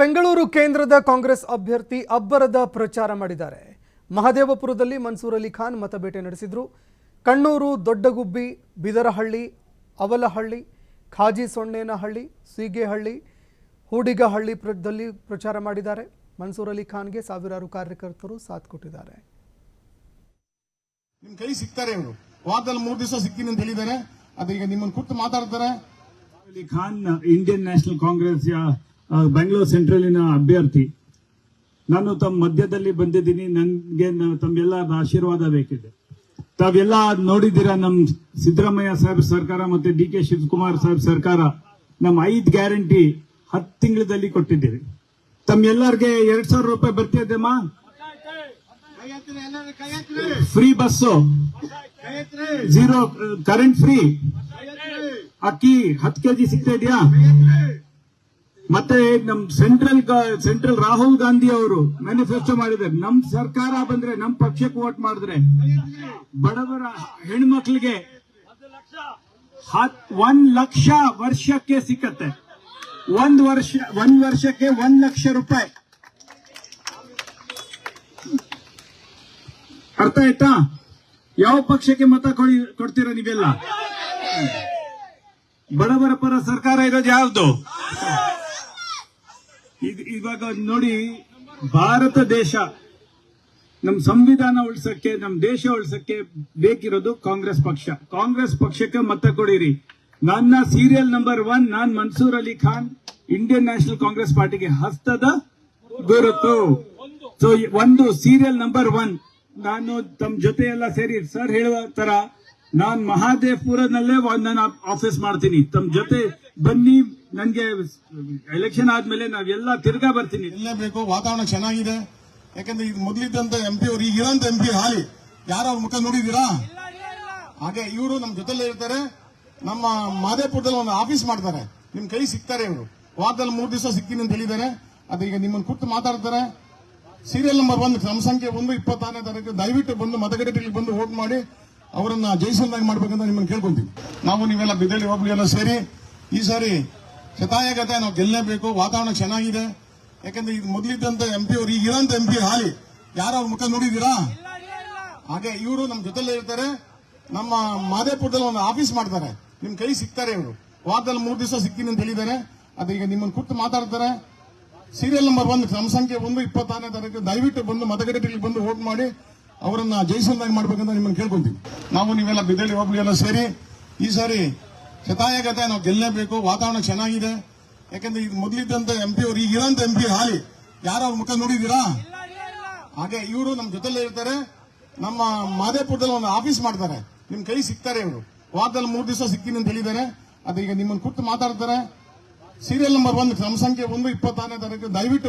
ಬೆಂಗಳೂರು ಕೇಂದ್ರದ ಕಾಂಗ್ರೆಸ್ ಅಭ್ಯರ್ಥಿ ಅಬ್ಬರದ ಪ್ರಚಾರ ಮಾಡಿದ್ದಾರೆ. ಮಹದೇವಪುರದಲ್ಲಿ ಮನ್ಸೂರ್ ಅಲಿ ಖಾನ್ ಮತಬೇಟೆ ನಡೆಸಿದ್ರು. ಕಣ್ಣೂರು ದೊಡ್ಡಗುಬ್ಬಿ ಬಿದರಹಳ್ಳಿ ಅವಲಹಳ್ಳಿ ಖಾಜಿ ಸೊಣ್ಣೇನಹಳ್ಳಿ ಸೀಗೆಹಳ್ಳಿ ಹೂಡಿಗಹಳ್ಳಿ ಪ್ರದಲ್ಲಿ ಪ್ರಚಾರ ಮಾಡಿದ್ದಾರೆ. ಮನ್ಸೂರ್ ಅಲಿ ಖಾನ್ಗೆ ಸಾವಿರಾರು ಕಾರ್ಯಕರ್ತರು ಸಾಥ್ ಕೊಟ್ಟಿದ್ದಾರೆ. ನಿಮ್ ಕೈ ಸಿಗ್ತಾರೆ ಇವರು ವಾರದಲ್ಲಿ ಮೂರು ದಿವಸ ಸಿಕ್ಕಿನ ಅಂತ ಹೇಳಿದ್ದಾರೆ. ಅದೀಗ ನಿಮ್ಮನ್ನು ಕುಟ್ಟು ಮಾತಾಡ್ತಾರೆ. Ali Khan Indian National Congress Bengaluru ಸೆಂಟ್ರಲಿನ ಅಭ್ಯರ್ಥಿ. ನಾನು ತಮ್ಮ ಮಧ್ಯದಲ್ಲಿ ಬಂದಿದ್ದೀನಿ. ನನಗೆ ತಮ್ಮೆಲ್ಲ ಆಶೀರ್ವಾದ ಬೇಕಿದೆ. ತಾವೆಲ್ಲ ನೋಡಿದ್ದೀರಾ ನಮ್ಮ ಸಿದ್ದರಾಮಯ್ಯ ಸಾಹೇಬ್ ಸರ್ಕಾರ ಮತ್ತೆ ಡಿ ಕೆ ಶಿವಕುಮಾರ್ ಸಾಹೇಬ್ ಸರ್ಕಾರ ನಮ್ಮ ಐದು ಗ್ಯಾರಂಟಿ ಹತ್ತು ತಿಂಗಳಲ್ಲಿ ಕೊಟ್ಟಿದ್ದೀರಿ. ತಮ್ಮೆಲ್ಲರಿಗೆ ಎರಡ್ ಸಾವಿರ ರೂಪಾಯಿ ಬರ್ತಿದ್ದೆಮ್ಮ free bus zero current free ಅಕ್ಕಿ ಹತ್ತು ಕೆಜಿ ಸಿಗ್ತಾ ಇದೆಯಾ? ಮತ್ತೆ ನಮ್ ಸೆಂಟ್ರಲ್ ಸೆಂಟ್ರಲ್ ರಾಹುಲ್ ಗಾಂಧಿ ಅವರು ಮ್ಯಾನಿಫೆಸ್ಟೋ ಮಾಡಿದ್ದಾರೆ. ನಮ್ ಸರ್ಕಾರ ಬಂದ್ರೆ ನಮ್ ಪಕ್ಷಕ್ಕೆ ವೋಟ್ ಮಾಡಿದ್ರೆ ಬಡವರ ಹೆಣ್ಮಕ್ಳಿಗೆ ಒಂದ್ ಲಕ್ಷ ವರ್ಷಕ್ಕೆ ಸಿಕ್ಕತ್ತೆ. ಒಂದ್ ವರ್ಷ, ಒಂದ್ ವರ್ಷಕ್ಕೆ ಒಂದ್ ಲಕ್ಷ ರೂಪಾಯಿ. ಅರ್ಥ ಆಯ್ತಾ? ಯಾವ ಪಕ್ಷಕ್ಕೆ ಮತ ಕೊಡಿ, ಕೊಡ್ತೀರಾ ನೀವೆಲ್ಲ? ಬಡವರ ಪರ ಸರ್ಕಾರ ಇರೋದು ಯಾವ್ದು? ಇವಾಗ ನೋಡಿ ಭಾರತ ದೇಶ ನಮ್ ಸಂವಿಧಾನ ಉಳ್ಸಕ್ಕೆ, ನಮ್ ದೇಶ ಉಳ್ಸಕ್ಕೆ ಬೇಕಿರೋದು ಕಾಂಗ್ರೆಸ್ ಪಕ್ಷ. ಕಾಂಗ್ರೆಸ್ ಪಕ್ಷಕ್ಕೆ ಮತ ಕೊಡಿರಿ. ನನ್ನ ಸೀರಿಯಲ್ ನಂಬರ್ ಒನ್ ನಾನ್ Mansoor Ali Khan Indian National Congress ಪಾರ್ಟಿಗೆ ಹಸ್ತದ ಗುರುತು. ಸೊ ಒಂದು ಸೀರಿಯಲ್ ನಂಬರ್ ಒನ್ ನಾನು ತಮ್ಮ ಜೊತೆ ಎಲ್ಲ ಸೇರಿ ಸರ್ ಹೇಳುವ ತರ ನಾನ್ ಮಹಾದೇವ್ಪುರದಲ್ಲೇ ನಾನು ಆಫೀಸ್ ಮಾಡ್ತೀನಿ. ತಮ್ಮ ಜೊತೆ ಬನ್ನಿ, ನನ್ಗೆ ಎಲೆಕ್ಷನ್ ಆದ್ಮೇಲೆ ನಾವೆಲ್ಲ ತಿರ್ಗಾ ಬರ್ತೀನಿ. ಬೇಕು, ವಾತಾವರಣ ಚೆನ್ನಾಗಿದೆ. ಯಾಕಂದ್ರೆ ಇದು ಮೊದಲಿದ್ದಂತ ಎಂ ಪಿ ಅವರು, ಈಗ ಇರೋಂತ ಎಂ ಪಿ ಹಾಲಿ. ಯಾರ ಮುಖ ನೋಡಿದೀರಾ ಹಾಗೆ ಇವರು ನಮ್ಮ ಜೊತೆಲೇ ಇರ್ತಾರೆ. ನಮ್ಮ ಮಾದೇಪುರದಲ್ಲಿ ಒಂದು ಆಫೀಸ್ ಮಾಡ್ತಾರೆ. ನಿಮ್ ಕೈ ಸಿಗ್ತಾರೆ ಇವರು. ವಾರದಲ್ಲಿ ಮೂರು ದಿವಸ ಸಿಕ್ಕಿನಿ ಅಂತ ಹೇಳಿದ್ದಾರೆ. ಈಗ ನಿಮ್ಮನ್ನ ಕೂತು ಮಾತಾಡ್ತಾರೆ. ಸೀರಿಯಲ್ ನಂಬರ್ ಒಂದು ನಮ್ಮ ಸಂಖ್ಯೆ ಒಂದು, ಇಪ್ಪತ್ತಾರನೇ ತಾರೀಕು, ದಯವಿಟ್ಟು ಬಂದು ಮತಗಟ್ಟೆಗಳಿಗೆ ಬಂದು ವೋಟ್ ಮಾಡಿ. ಅವರನ್ನ ಜಯಿಸಂದಾಗಿ ಮಾಡ್ಬೇಕಂತ ನಿಮ್ಮನ್ನು ಕೇಳ್ಕೊಂತೀವಿ. ನಾವು ನೀವೆಲ್ಲ ಬಿದ್ದಲ್ಲಿ ಹೋಗ್ಲಿ ಎಲ್ಲ ಸೇರಿ ಈ ಸಾರಿ ಶತಾಯಗತೆ ನಾವು ಗೆಲ್ಲಲೇಬೇಕು ವಾತಾವರಣ ಚೆನ್ನಾಗಿದೆ. ಯಾಕಂದ್ರೆ ಇದು ಮೊದಲಿದ್ದಂತ ಎಂ ಪಿ ಅವ್ರು ಈಗಿರೋಂತ ಎಂ ಪಿ ಹಾಲಿ. ಯಾರು ಅವ್ರ ಮುಖ ನೋಡಿದೀರಾ ಹಾಗೆ ಇವರು ನಮ್ಮ ಜೊತೆಲೇ ಇರ್ತಾರೆ. ನಮ್ಮ ಮಾದೇಪುರದಲ್ಲಿ ಒಂದು ಆಫೀಸ್ ಮಾಡ್ತಾರೆ. ನಿಮ್ ಕೈ ಸಿಗ್ತಾರೆ ಇವರು. ವಾರದಲ್ಲಿ ಮೂರು ದಿವಸ ಸಿಕ್ತೀನಿ ಅಂತ ಹೇಳಿದ್ದಾರೆ. ಅದು ಈಗ ನಿಮ್ಮನ್ನು ಕುರ್ತು ಮಾತಾಡ್ತಾರೆ. ಸೀರಿಯಲ್ ನಂಬರ್ ಒಂದು ನಮ್ಮ ಸಂಖ್ಯೆ ಒಂದು, ಇಪ್ಪತ್ತಾರನೇ ತಾರೀಕು. ದಯವಿಟ್ಟು ಬಂದು ಮತಗಟ್ಟೆಗಳಿಗೆ ಬಂದು ವೋಟ್ ಮಾಡಿ. ಅವರನ್ನ ಜಯಿಸಂದಾಗಿ ಮಾಡ್ಬೇಕಂತ ನಿಮ್ಮನ್ನು ಕೇಳ್ಕೊಂತೀವಿ. ನಾವು ನೀವೆಲ್ಲ ಬಿದ್ದಲ್ಲಿ ಹೋಗ್ಲಿ ಎಲ್ಲ ಸೇರಿ. ಈ ಸಾರಿ ಶತಾಯಗತೆ ನಾವು ಗೆಲ್ಲಲೇಬೇಕು, ವಾತಾವರಣ ಚೆನ್ನಾಗಿದೆ. ಯಾಕಂದ್ರೆ ಇದು ಮೊದಲಿದ್ದಂತ ಎಂ ಪಿ ಅವರು, ಈಗ ಇರೋಂತ ಎಂ ಪಿ ಹಾಲಿ. ಯಾರ ಮುಖ ನೋಡಿದೀರಾ ಹಾಗೆ ಇವರು ನಮ್ಮ ಜೊತೆಲೇ ಇರ್ತಾರೆ. ನಮ್ಮ ಮಾದೇಪುರದಲ್ಲಿ ಒಂದು ಆಫೀಸ್ ಮಾಡ್ತಾರೆ. ನಿಮ್ ಕೈ ಸಿಗ್ತಾರೆ ಇವರು. ವಾರದಲ್ಲಿ ಮೂರು ದಿವಸ ಸಿಕ್ಕಿನಿ ಅಂತ ಹೇಳಿದ್ದಾರೆ. ಅದೀಗ ನಿಮ್ಮನ್ನು ಕೂತು ಮಾತಾಡ್ತಾರೆ. ಸೀರಿಯಲ್ ನಂಬರ್ ಒಂದು ಸಂಖ್ಯೆ ಒಂದು, ಇಪ್ಪತ್ತಾರನೇ ತಾರೀಕು. ದಯವಿಟ್ಟು